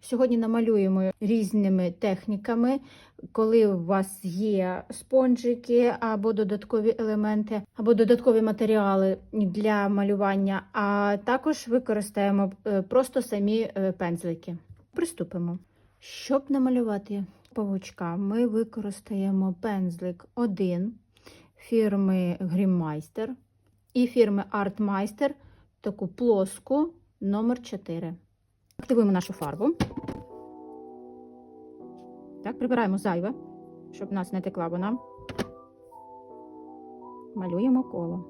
Сьогодні намалюємо різними техніками, коли у вас є спонжики або додаткові елементи, або додаткові матеріали для малювання, а також використаємо е, просто самі е, пензлики. Приступимо. Щоб намалювати павучка, ми використаємо пензлик 1 фірми Гріммайстер і фірми Артмайстер, таку плоску номер 4. Активуємо нашу фарбу. Так, прибираємо зайве, щоб в нас не текла вона. Малюємо коло.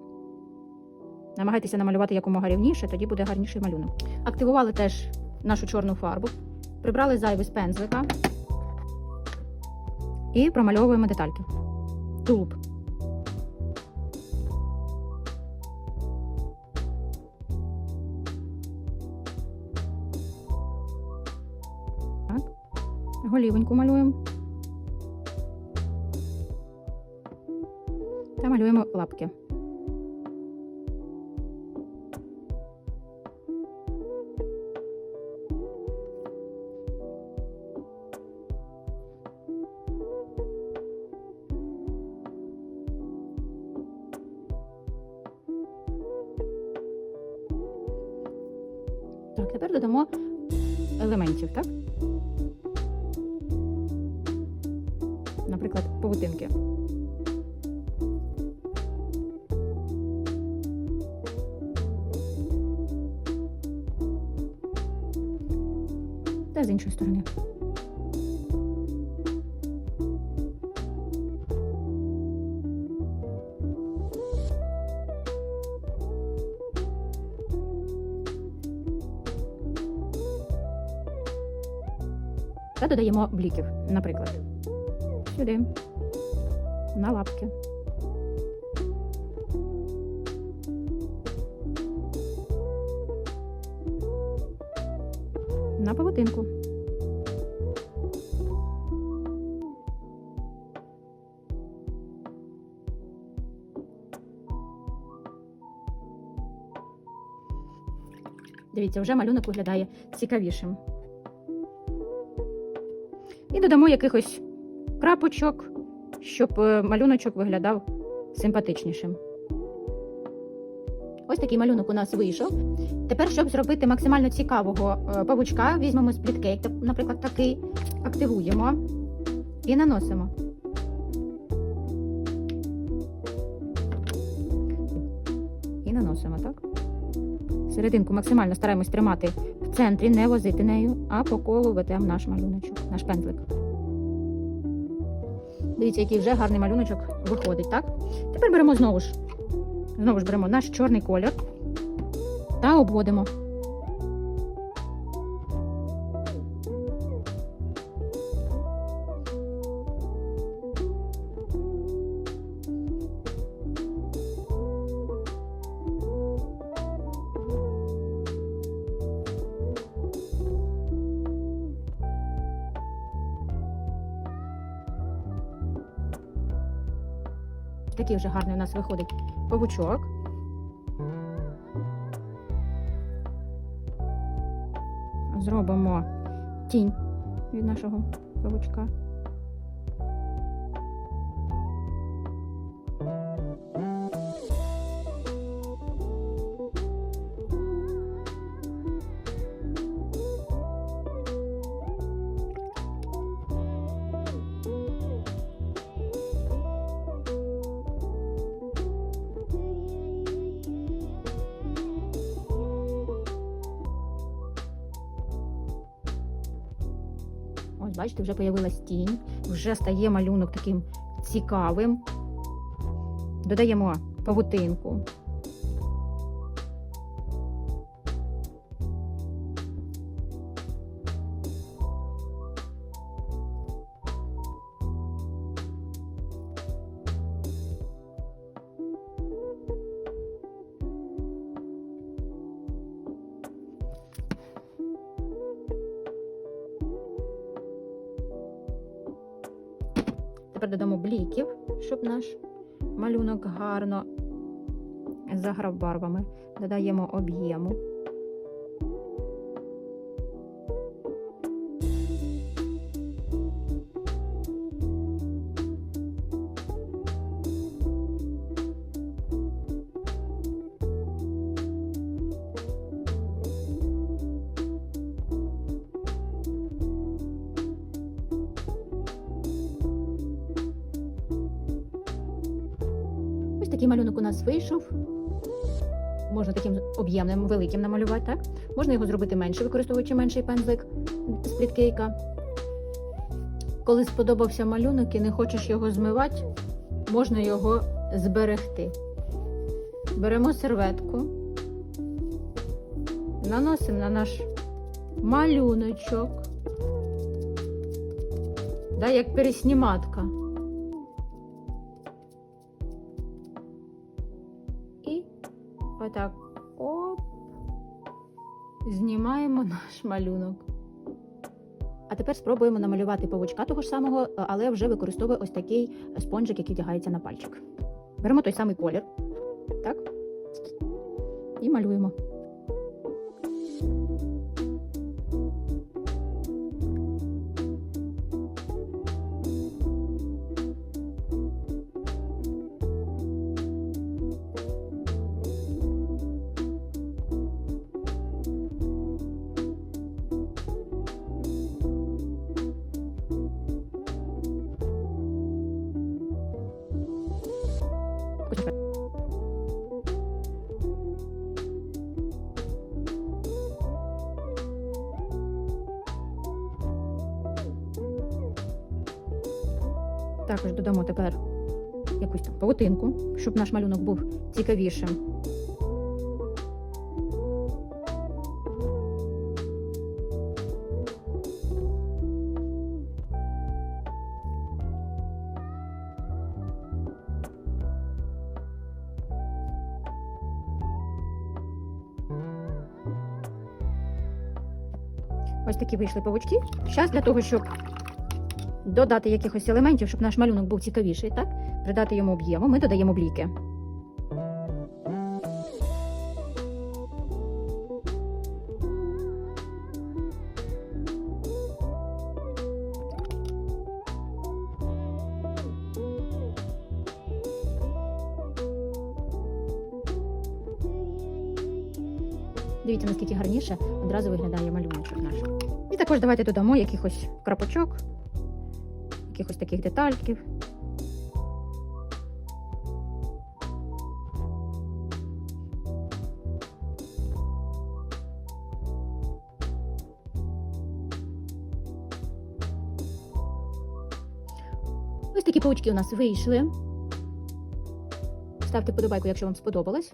Намагайтеся намалювати якомога рівніше, тоді буде гарніший малюнок. Активували теж нашу чорну фарбу, прибрали зайве з пензлика і промальовуємо детальки. Тулуб. Голівоньку малюємо. Та малюємо лапки. Так, тепер додамо елементів, так? Наприклад. Та з іншої сторони. Та додаємо бліків, наприклад. Сюди. На лапки. На павутинку. Дивіться, вже малюнок виглядає цікавішим. І додамо якихось крапочок, щоб е, малюночок виглядав симпатичнішим. Ось такий малюнок у нас вийшов. Тепер, щоб зробити максимально цікавого е, павучка, візьмемо спліткейк, наприклад, такий, активуємо і наносимо. І наносимо, так? Серединку максимально стараємось тримати в центрі, не возити нею, а по колу ведемо наш малюночок, наш пензлик. Дивіться, який вже гарний малюночок виходить, так? Тепер беремо знову ж, знову ж беремо наш чорний колір та обводимо. Такий вже гарний у нас виходить павучок. Зробимо тінь від нашого павучка. Бачите, вже появилась тінь, вже стає малюнок таким цікавим. Додаємо павутинку. Тепер додамо бліків, щоб наш малюнок гарно заграв барвами. Додаємо об'єму. Такий малюнок у нас вийшов. Можна таким об'ємним, великим намалювати, так? Можна його зробити менше, використовуючи менший пензлик з пліткейка. Коли сподобався малюнок і не хочеш його змивати, можна його зберегти. Беремо серветку, наносимо на наш малюночок, да, як пересніматка. Отак оп, знімаємо наш малюнок. А тепер спробуємо намалювати павучка того ж самого, але вже використовує ось такий спонжик, який вдягається на пальчик. Беремо той самий колір, так? І малюємо. Також додамо тепер якусь там павутинку, щоб наш малюнок був цікавішим. Ось такі вийшли павучки. Зараз для того, щоб додати якихось елементів, щоб наш малюнок був цікавіший, так? Придати йому об'єму, ми додаємо бліки. Дивіться, наскільки гарніше одразу виглядає малюночок наш. І також давайте додамо якихось крапочок, якихось таких детальків. Ось такі паучки у нас вийшли. Ставте подобайку, якщо вам сподобалось.